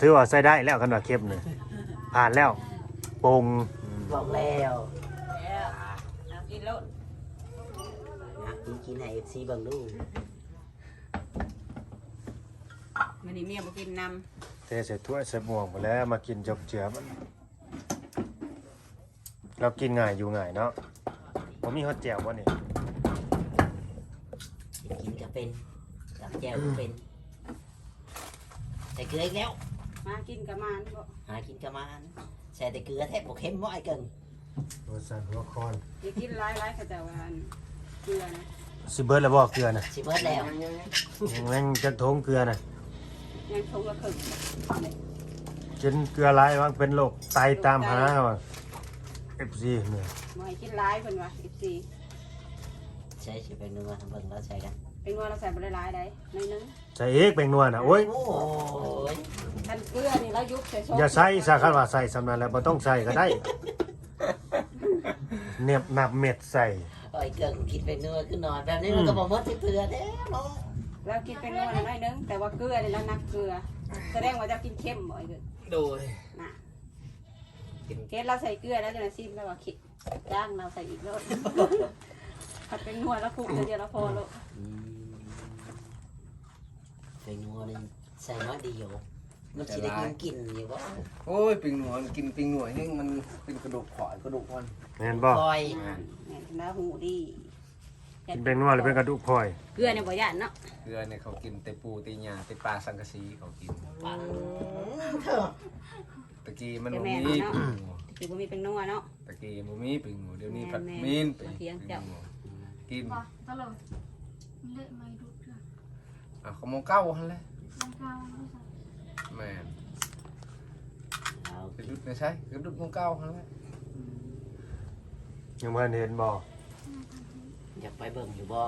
ถือว่าใส่ได้แล้วกันว่าเค็มนี่ผ่านแล้วปรุงอืมบอกแล้วแล้วเอากินแล้วอะกินกินให้เอฟซีเบิ่งดูมันนี่เมียบ่กินนเทใส่ถ้วยใส่หม่วงหมดแล้วมากินจบเจือมันเรากินง่ายอยู่ง่ายเนาะผมมีฮอตแจ่ววะนี่กินก็เป็นกับแจ่วก็เป็นใส่เกลืออีกแล้วำ มากินกับมันบ่หากินกระมานใส่แต่เกลือแทบบ่เค็มบ่ไอ้เกิงรสสั่นหัวคอนอย่ากินหลายๆเขาจะว่าอันเกลือนะสิเบิร์ดแล้วบอกเกลือนะสิเบิดแล้วแม่งจะทงเกลือนะยังชงละครึ่งกินเกลือหลายว่างเป็นโรคไตตามหาเขาเอฟซีเนี่ยบ่ให้กินหลายเพิ่นว่า14ใช่สิเป็นนัวเบิ่งแล้วใส่กัน เป็นว่าเราใส่บ่ได้หลายได้น้อยนึงใส่เอกแบ่งนวลนะโอ้ยโอ้ยคันเกลือนี่เรายุบใส่ซอย่าใส่สาคันว่าใส่สำนันแล้วบ่ต้องใส่ก็ได้เนียบนับเม็ดใส่ไอ้เกิงกินเป็นนัวขึ้นนอนแบบนี้มันก็บ่หมดที่เกลือเด้เนาะเรากินเป็นนัวน้อยนึงแต่ว่าเกลือนี่เรานักเกลือแสดงว่าเจะกินเค็มบ่ไอ้เด้อโดยน่ะเกศเราใส่เกลือแล้วจะซิมแล้วว่าคิดจ้างเราใส่อีกแล้วถ้าเป็นนัวแล้วคลุกเดียวแล้วพอแล้ว อืม เป็นนัวนี่ใส่น้อยเดียวมันสิได้กินกินอยู่บ่โอ้ยปิงหนวดกินปิงหนวดนี่มันเป็นกระดูกขอยกระดูกมันแม่นบ่คอยแม่นนะหูดีกินเป็นนวลหรือเป็นกระดูกพลอยเกลือเนี่ยบ่ย่านเนาะเกลือเนี่ยเขากินแต่ปูแต่หญ้าแต่ปลาสังกะสีเขากินปังตะกี้มันบ่มีปิงหนวดคือบ่มีเป็นนัวเนาะตะกี้บ่มีปิงหนวดเดี๋ยวนี้แม่ผัดแม่มีนปิงเถียงเจ้าหนวดกินว่าตลอดเละไม่ดูเรื่ องอะเขาโมงเก้าหั่นแหละลำกาวไม่ใส่แม่นเอาไปดุดไม่ใช่กระดุดโมงเก้าหั่นแหละยังบ่ทันเห็นบ่อยากไปเบิ่งอยู่บ่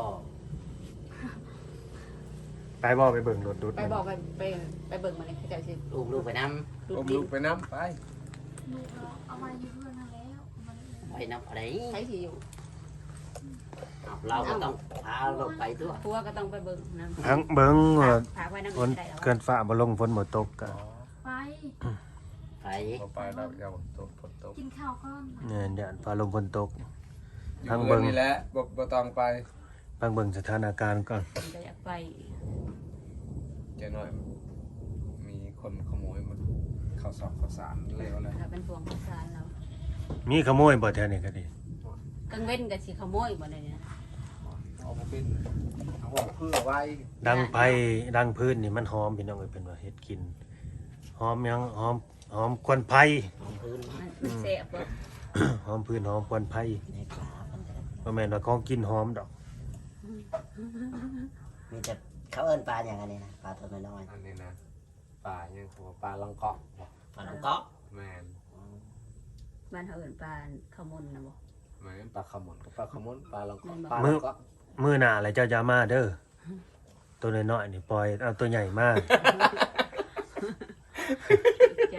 ไปบ่ไปเบิ่งรถดุดไปบอกไปไปไปเบิ่งมาเลยเขาเจะสิลูกลูกไปน้ลูอกมดิลูนกไปน้ำไปลูกเราเอาไว้อยู่เพื่อนนั่นแล้วเอาไว้ำไปน้ำอะไรใช้สิอยู่ เอาเราก็ต้องพาเราไปตัวผัวก็ต้องไปเบิ่งนำทั้งเบิ่งว่าฝากไว้นำฝนได้เอาเกินฟ้าบ่ลงฝนบ่ตกก็ไปไปพอไปแล้วเดี๋ยวตกฝนตกกินข้าวก่อนเนี่ยเดี๋ยวฟ้าลงฝนตก อยู่ทางเบิ่เบิ่งงนี่แหละบ่บ่ต้องไปฟังเบิ่งสถานการณ์ก่อนผมก็อยากไปเจะน้อย มีคนขโมยมันข้าวสอบข้าวสารเร็วเลยถ้าเป็นพวงข้าวสารเรามีขโมยบ่แถวนี้ก็ดีกลางเว้นก็สิขโมยบ่ได้เนี่ย เอามาเป็นเอาหัวเพื่อไว้ดังไผดังพื้นนี่มันหอมพี่น้องเอ้ยเป็นว่าเฮ็ดกินหอมหยังหอมหอมควันไผของพื้นมันมันแซ่บบ่หอมพื้นหอมควันไผในปลามันจะบ่แม่นว่าของกินหอมดอก มีแต่เขาเอิ้นปลาอย่างอันนี้นะปลาตัวน้อยอันนี้นะปลายังหัวปลาลังเกาะๆปลาน้ำก๊อกแมนบ้านเฮาเอิ้นปลาข้าวมนน่ะบ่ แมนปลาขมนกับปลาขมนปลาลังเกาะแม่นบ่ปลาลังเกาะ มื้อหน้าแล้วเจ้าจะมาเด้อตัวน้อยๆนี่ปล่อยเอาตัวใหญ่มาใจ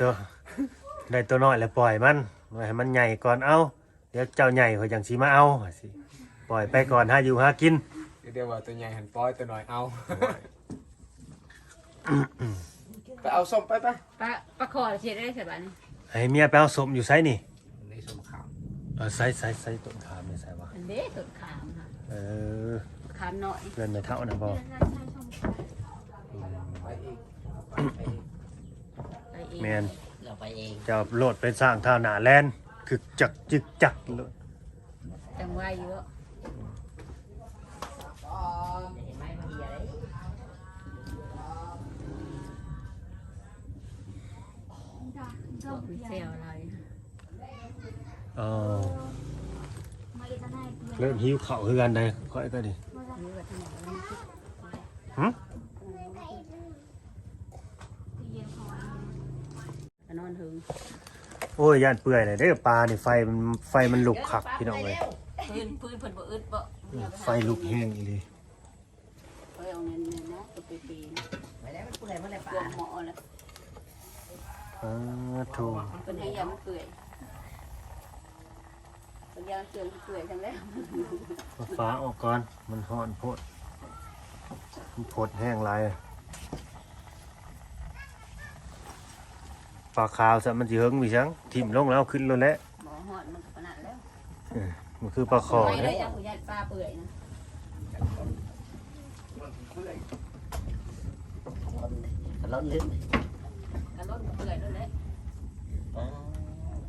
ตัวได้ตัวน้อยแล้วปล่อยมันไว้ให้มันใหญ่ก่อนเอาเดี๋ยวเจ้าใหญ่เขาจังสิมาเอาว่าสิปล่อยไปก่อนหาอยู่หากิน เดี๋ยวว่าตัวใหญ่หันปล่อยตัวน้อยเอา ไปเอาส้มไปไปปลาปลาคอเฮ็ดได้ใช่บัดนี้ให้เมียไปเอาสมอยู่ไสนี่นี่ส้มขาว เออไสไสไสต้นขามนี่ไสวะอัน เด้ต้นขามค่ะเออขามน้อยเพื่อนไม่เท่านะบ่เดือนละใช้ชมไปอีกไปอีกไปเองแมนเราไปเองจะโหลดไปสร้างท่าหนาแลนคือจักจึกจักเลยจังว่าอยู่ว่าเห็นไหมมันมีอะไรด่าเจ้ามีเพียเซลอะไรเออมาเอ็นได้ เพียเริ่มหิวข้าวคือกันได้ค่อยก็ดิมาจากนี่ว่าทางไหนแล้วมันคิดหึเย็นพอก็นอนถึงโอ้ยย่านเปื่อยเลยเด้อปลานี่ไฟมันไฟมันลุกคักพี่น้องเว้ยพื้นพื้นเพิ่นบ่อึดบ่ไฟลุกแห้งอีหลีเอ้ยเอาเงินเนี่ยนะตัวปีๆนะไปแล้วมันเปื่อยมันเลยปพวลากหมอแล้วอ้าโถเป็นให้ยามันเปื่อย เป็นยาเสื่อมเปื่อยจังแล้วเอาฟ้าออกก่อน มันฮ้อนโพดมันโพดแห้งหลายปลาขาวซะมันสิเฮิงมีจังทิ่มลงแล้วขึ้นแล้วแหละบ่อดมันก็ขนาดแล้วมันคือปลาคอไม่เด้ได้จับผู้ใหญ่ปลาเปื่อยนะรถลื่นกระโดดเปื่อยด้วยเลย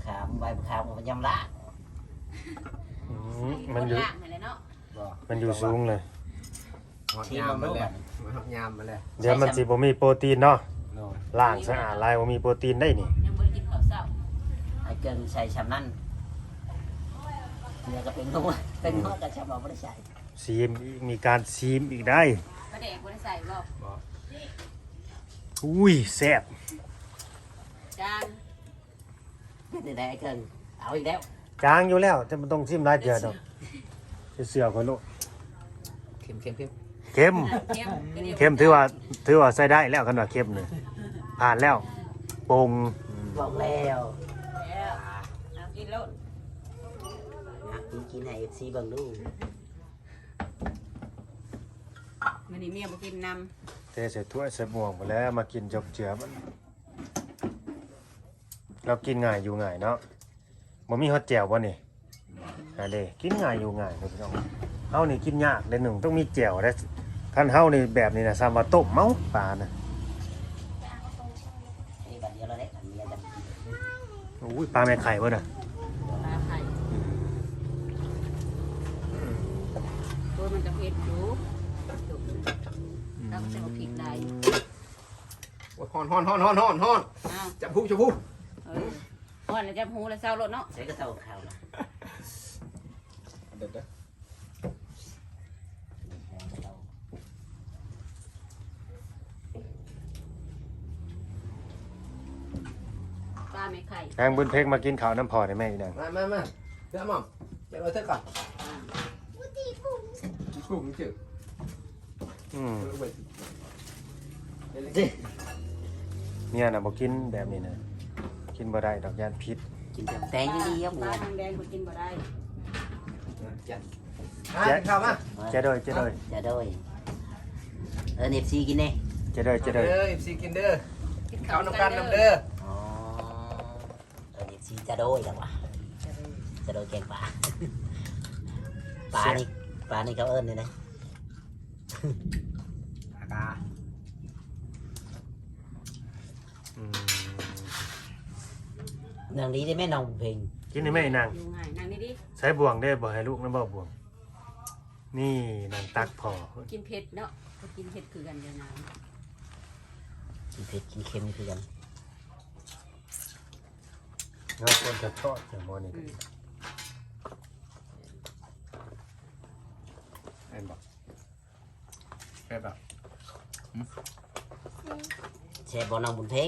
ขามใบขามมันยำละ อืมมันอยู่ ล่างนี่แหละเนาะบ่มันอยู่สูงเลย หอดยามมาแล้วมันหอดยามมาแล้วเดี๋ยวมันสิบ่มีโปรตีนเนาะโน่นล้างสะอาดลายบ่มีโปรตีนได้นี่ ยังบ่ได้กินข้าวเช้าไอ้เกินใส่ชำนั่นเนี่ยก็เป็นนัวเป็นนัวกับชำเราไม่ได้ใส่ซีมอีกมีการซีมอีกได้ ปลาแดกบ่ได้ใส่บ่บ่อุ้ยแซ่บจานนี่แหละไอ้เกินเอาอีกแล้ว จางอยู่แล้วจะมันต้องซิมหลายเทื่อดอกเสือคนลูกเค็มเค็มเค็มเค็มเข้มเข้มถือว่าถือว่าใส่ได้แล้วกันว่าเข้มเลยผ่านแล้วปรุงบอกแล้วแล้วเอากินแล้วอะกินกินให้เอฟซีเบิ่งดูมื้อนี้เมียบ่กินนำเทใส่ถ้วยใส่หม่วงไปแล้วมากินจบเจือมันเรากินง่ายอยู่ง่ายเนาะ บ่มีฮอตแจ่วบ่นี่ฮะเด้กินง่ายอยู่ง่ายเด้อพี่น้องเฮานี่กินยากเด้อหนึ่งต้องมีแจ่วได้คันเฮานี่แบบนี้น่ะซ้ำว่าต้มเมาปลาน่ะนี่บัดเดียวเราได้กันเมียจะกินอุ้ยปลาแม่ไข่บ่น่ะปลาไข่ตัวมันจะเผ็ดอยู่แล้วก็จะเอาพริกได้โอ้ยฮอนฮอนฮอนฮอนฮอนฮอนอ้าวจับผู้จับผู้เออ อ่อนแล้วจะหูแล้วเศร้ารถเนาะใส่กระเตาข้าวนะเด็ดเด้อปลาไม่ไข่นางบุญเพ็งมากินข้าวน้ำพอได้แม่อีนางมามามาเดี๋ยวหม่อมเดี๋ยวเราเถอะก่อนกุ้งจืดอืมเออเว้ยเดี๋ยวสิเนี่ยน่ะบ่กินแบบนี้นะ กินบ่ได้ดอกยานพิษกินแต่แตงดีๆครับหปมูลาทางแดงคนกินบ่ได้จัดอะกินข้าวมาเจะโดยเจะโดยจะโดยเออเนฟซีกินเน่เจะโดยเจะโดยเด้อซีกินเด้อกินข้าวน้ำกันน้ำเด้ออ๋อเออเนฟซีจะโดยจังวะจะโดยแกงปลาปลานี่ปลานี่เขาเอิ้นเลยนะอากา อืม นางดีได้แม่น้องเพลงกินได้ไหมอีนางอยู่ง่ายนั่งนี่ดิใช้บ่วงได้บ่ให้ลูกนำบ่บ่วง นี่นางตักพอกินเผ็ดเนาะก็กินเผ็ดคือกันเดียวนะกินเผ็ดกินเค็มคือกันเงาคนจะทอดอย่างบ่นี่อืมเห็นบอกเห็นบอกแช่บอน้องบุญเพล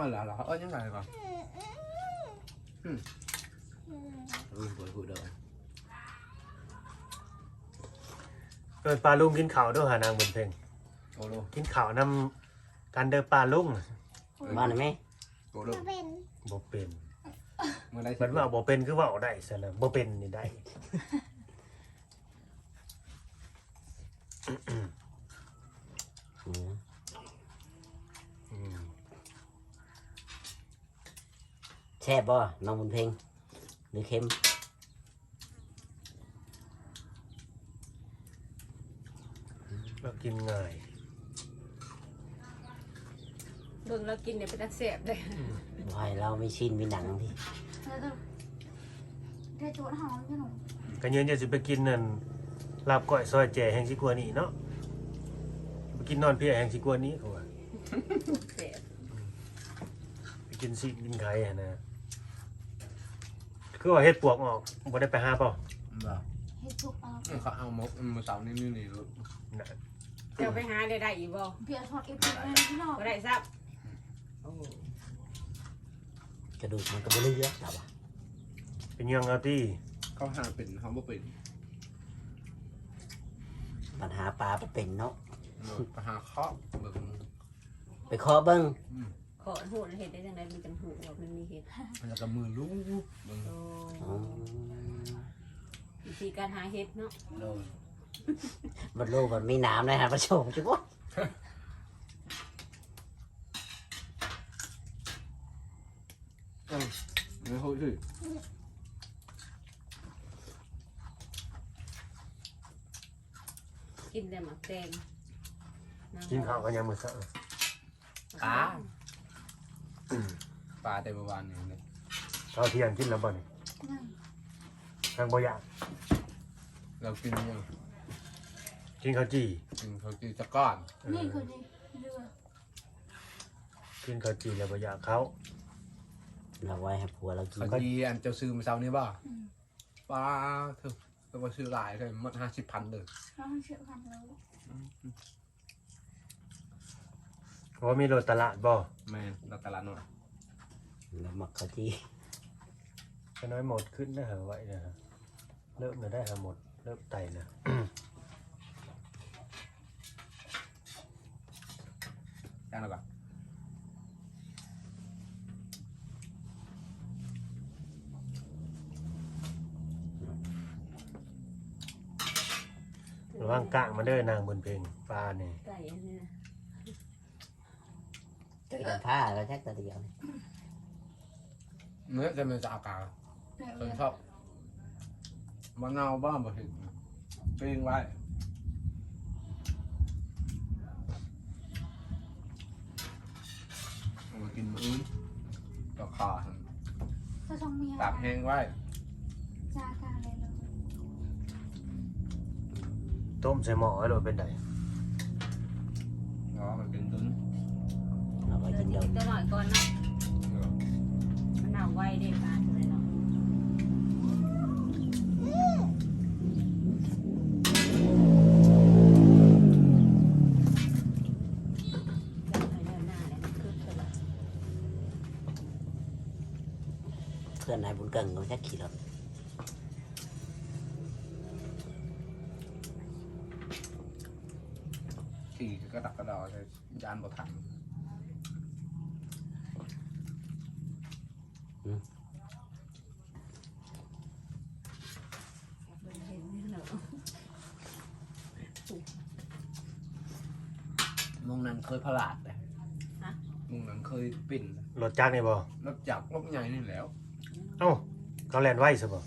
งอ๋อเหรอเหรอเอ้ยยังไงก่อนอืมรู้หัวหูเด้อเอิ้นปลาลุงกินข้าวด้วยหานางบุญเพ็งโอโหกินข้าวนํกันเด้อปลาลุงบ้านไหนไหมโอโหเป็นบ่เป็นเมื่อไรเพิ่นว่าบ่เป็นคือว้าได้ซะแล้วบ่เป็นนี่ได้อืม อืม แช่บอน้องบุญเพลงหรือเค็มแล้วกินง่ายเบิ่งแล้วกินเนี่ยเป็นตาแสบเลยวายเรามีชิ้นมีหนังที่แล้วก็ได้โจทย์หอมใช่หนูก็ยืนจะสิไปกินนั่นลาบก้อยซอยแจ่แห่งสิกว่านี้เนาะไปกินนอนเพียแห่งสิกว่านี้เขาว่าแสบ ไปกินสิกินไข่อะนะ คือว่าเฮ็ดปวกออกบ่ได้ไปหาเปล่าบ่เฮ็ดทุกเอาเขาเอามกมาเสาร์นี่นี่นี่รู้น่ะเจ้าไปหาได้ได้อีกบ่เพียทอดเอฟเฟกต์เลยพี่น้องบ่ได้ซับกระดูกมันก็บ่เหลือแล้ววะเป็นยังเอาที่เขาหาเป็นเขาบ่เป็นปัญหาปลาบ่เป็นเนาะไปหาเคาะเบิ่งไปขอเบิ้ง ขอโหดเห็ดได้ยังไงมันจังหูว่ามันมีเห็ดแล้วก็มือลุกงโอ้วิธีการหาเห็ดเนาะโดนบัดโลกมันมีน้ำเลยฮะประชมจุ๊บเออไเข้าใจกินแต่หมักแตงกินข้าวกันยังมือเช้าป้า ปลาแต่เมื่อวานนี่เลยข้าวเที่ยงกินแล้วบ่นี่นั่งทางบ่อยากเรากินยังกินข้าวจี่กินเขาวจีจะก้อนนี่คือดีเรือกินข้าวจี่แล้วบ่อยากเขาเราไว้ให้ผัวเรากินเขาวจีอันเจ้าซื้อมาเช้านี้บ่ปลาเถอะต้องมาซื้อหลายเลยหมดห้าสิบพันเลย เขาเชื่อพันแล้วว่ามีรถตลาดบ่แม่นเราตลาดหน่อยแล้วมักเขาจีก็น้อยหมดขึ้นนะฮะไว้นะฮะเริ่มจะได้หาหมดเริ่มไตนะ จ้างแล้วก่อนระวังกลางมาเด้อนางบนเพลงปลาเนี่ย ไก่อันนี้นะเจอกันผ้าแล้วแค่ตัวเดียวนี่เนื้อจะเป็นจะอากาศเรือคนชอบมะนาวบ้างมาถึงปิ้งไว้เอามากินมื้ออื่นต่อคาก็ต้องมีตากแห้งไว้จาการเลยเลยต้มใส่หม้อไว้โดยเป็นได เนาะมันเป็นดุน เอาไว้เรากินจะเดียวกินตัวหน่อยก่อนเนาะเนาะมันหนาวไวเด้ปลาตัวเลยเนาะเดินไปเดินหน้าเลยมันคือตัวละเพื่อนนายบุญเก่งเขาแค่ขี่รถขี่ก็ตักกระดอเลยยานบ่ทัน เบิ่งเห็นนี่เนาะ มุงนั้นเคยพลาดเลยมุงนั้นเคยปิ่นรถจักรนี่บ่รถจักรรถใหญ่นี่แหล้ว เอ้าเขาแล่นไว้ซะบ่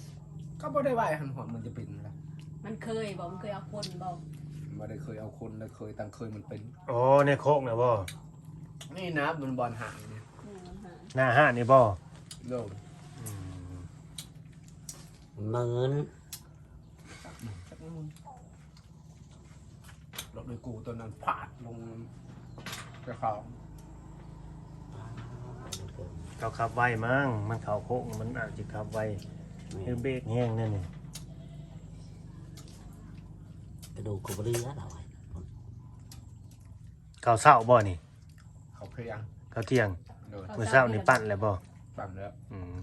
ก็ไม่ได้ไหวหันหอนมันจะเป็นนะมันเคยบอกมันเคยเอาคนบอกไม่ได้เคยเอาคนแล้วเคยตังเคยมันเป็นโอ้ในโคกนะบ่นี่นะมันบอลห่างเนี่ยหาหน้าห้านนี่บ่ โลกอืมหมื่นสักนิดนึงรถเลยกูตัวนั้นผาดลงกระเขาเขาขับไว้มั้งมันเข้าโคกมันอาจจะขับไว้คือเบรกแห้งนั่นนี่กระดูกกระเรือเราไว้เขาเศร้าบ่นี่ เขาเพียงเขาเที่ยงโดยมื้อเช้านี่ปั้นแล้วบ่ ปั่นแล้วอืม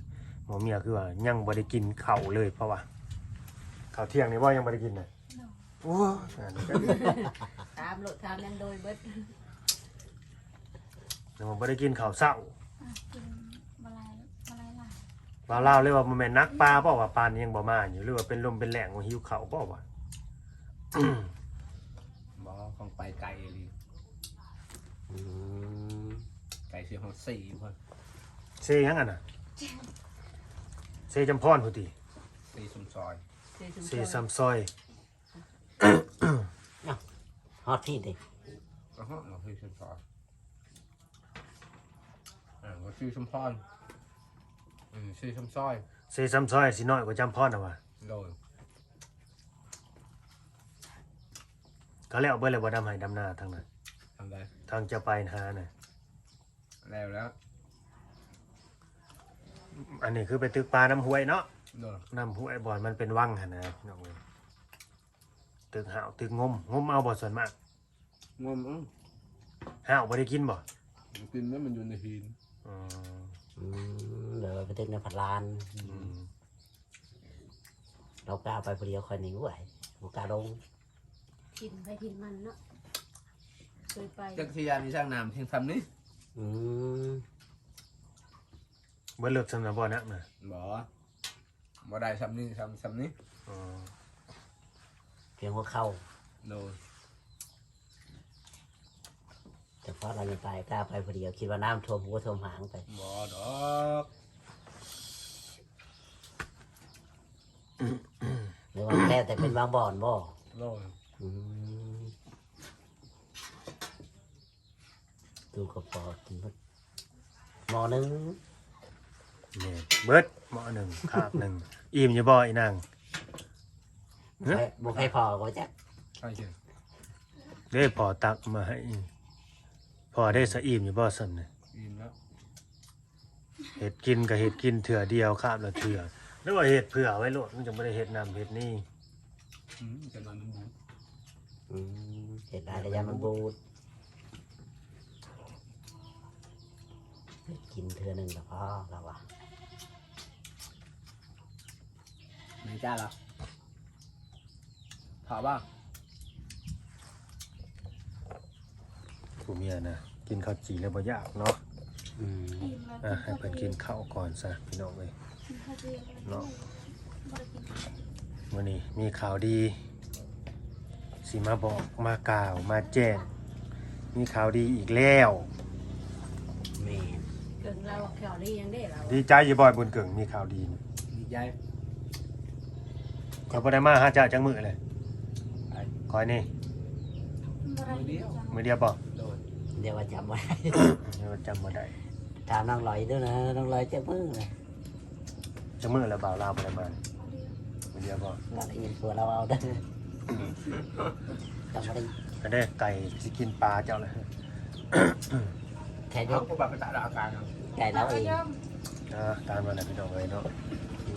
หมอเมียคือว่ายังบ่ได้กินข้าวเลยเพราะว่าข้าวเที่ยงนี่บ่ยังบ่ได้กินน่ะโอ้ยอันนี้ก็ตามโหลดตามยังโดยเบิดยังบ่ได้กินข้าวเช้าอะกินบะไรบะไรหลายว่าเล่าวเลยว่ามันแม่นนักปลาเปล่าว่าปลานี่ยังบ่มาอยู่หรือว่าเป็นลมเป็นแหล่งว่าหิวข้าวเปล่าวะบอกว่าคงไปไกลเลยอืมไกลเสียหอดสี่คน เซยังอะน่ะเซจำพรพุติสี่สุมซอยเสียชุมเซชนซัมซอยฮอตพี่ดิก็ฮะเราสี่สุมซอยอ่าก็สี่สุมพรอืมสี่สุมซอยเซซัมซอยสิน้อยกว่าจำพรน่ะว่ะโดยก็แล้วเบิ่แล้วบ่ดำให้ดำนาทางนั้นทำได้ทางจะไปหาน่ะแล้วแล้ว อันนี้คือไปตึกปลาน้ำห้วยเนาะโดยน้ำห้วยบ่อนมันเป็นวังหั่นนะพี่น้องเอ้ยตึกหาวตึกงมงมเอาบ่ส่วนมากงมอื้อหาวบ่ได้กินบ่มันกินแล้วมันอยู่ในหินอืมอืมเดี๋ยวไปตึกในผัดลาน อืมเรากล้าไปคนเดียวคอยหนีไหวบุกล้าลงกินไปกินมันเนาะเคยไปจักรยานมีช่างน้ำเพียงทำนี้อืม บ่เลิดรถสำนะบ่อน่กนะบ่บ่ได้ซ้ำนี่ซ้ำซ้ำนี่เพียงว่าเข้าโดนแต่พอเราไม่ไปกล้าไปคนเดียวคิดว่าน้ำท่วมหัวท่วมหางไปบ่ดอกหรือว่าแค่แต่เป็นบางบ่อนบ่โดนอืดูกระป๋อกินมอหนึ่ง นี่เบิดหม้อหนึ่งคาบหนึ่งอิ่มอยู่บ่อีนาง เอ๊ะบุกให้พอก็จะใช่เช่นได้พอตักมาให้พอได้สะอิ่มอยู่บ่ซั่นน่ะอินแล้วเห็ดกินกับเห็ดกินเถื่อเดียวคาบละเถื่อหรือว่าเห็ดเผื่อไว้โลดมันจะบ่ได้เห็ดนำเห็ดนี่อืมจะนอนน้ำหมูอืมเห็ดอะไรยามันบูดกินเทือหนึ่งแล้วพอแล้ววะ มีจ้าเหรอถามบ้างผู้เมียนะกินข้าวจีแล้วบ่ยากเนาะอืมอิ่มแล้วอะให้เพิ่นกินข้าวก่อนซะพี่น้องเอ้ยกินข้าวเจียวเนาะบ่ได้กินข้าววันนี้มีข่าวดีสิมาบอกมากล่าวมาแจ้งมีข่าวดีอีกแล้วแม่นเกินเราแขวดียังได้เราดีใจอยู่บ่อยบุญเกิงมีข่าวดีนี่ ดีใจ ขอยบ่ได้มาหาเจ้าจังมือเลยไอ้คอยนี่บ่ได้กินจังมือเดียวบ่โดยเดี๋ยวว่าจำไว้ เดี๋ยวจำบ่ได้ถามน้องลอยด้วยนะน้องลอยจะมึงเลยจังมือแล้วบ่าวลาวบ่ได้มาบ่เดียวมือเดียวบ่เราได้ยินตัวเราเอาเด้อต้องไม่ได้ก็ได้ไก่สิกินปลาเจ้าเลยแค่ยเขากก็แบบไปตัดอาการเอาไก่เราเองอ่าตามมาแล้วพี่น้องเอ้ยเนาะ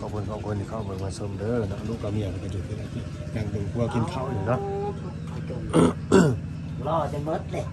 ขอบคุณขอบคุณที่เข้ามามาชมเด้อนะลูกกับเมียก็อยู่ที่นั่นนั่งดูพวกกินข้าวอยู่เนาะ รอจะมดเลย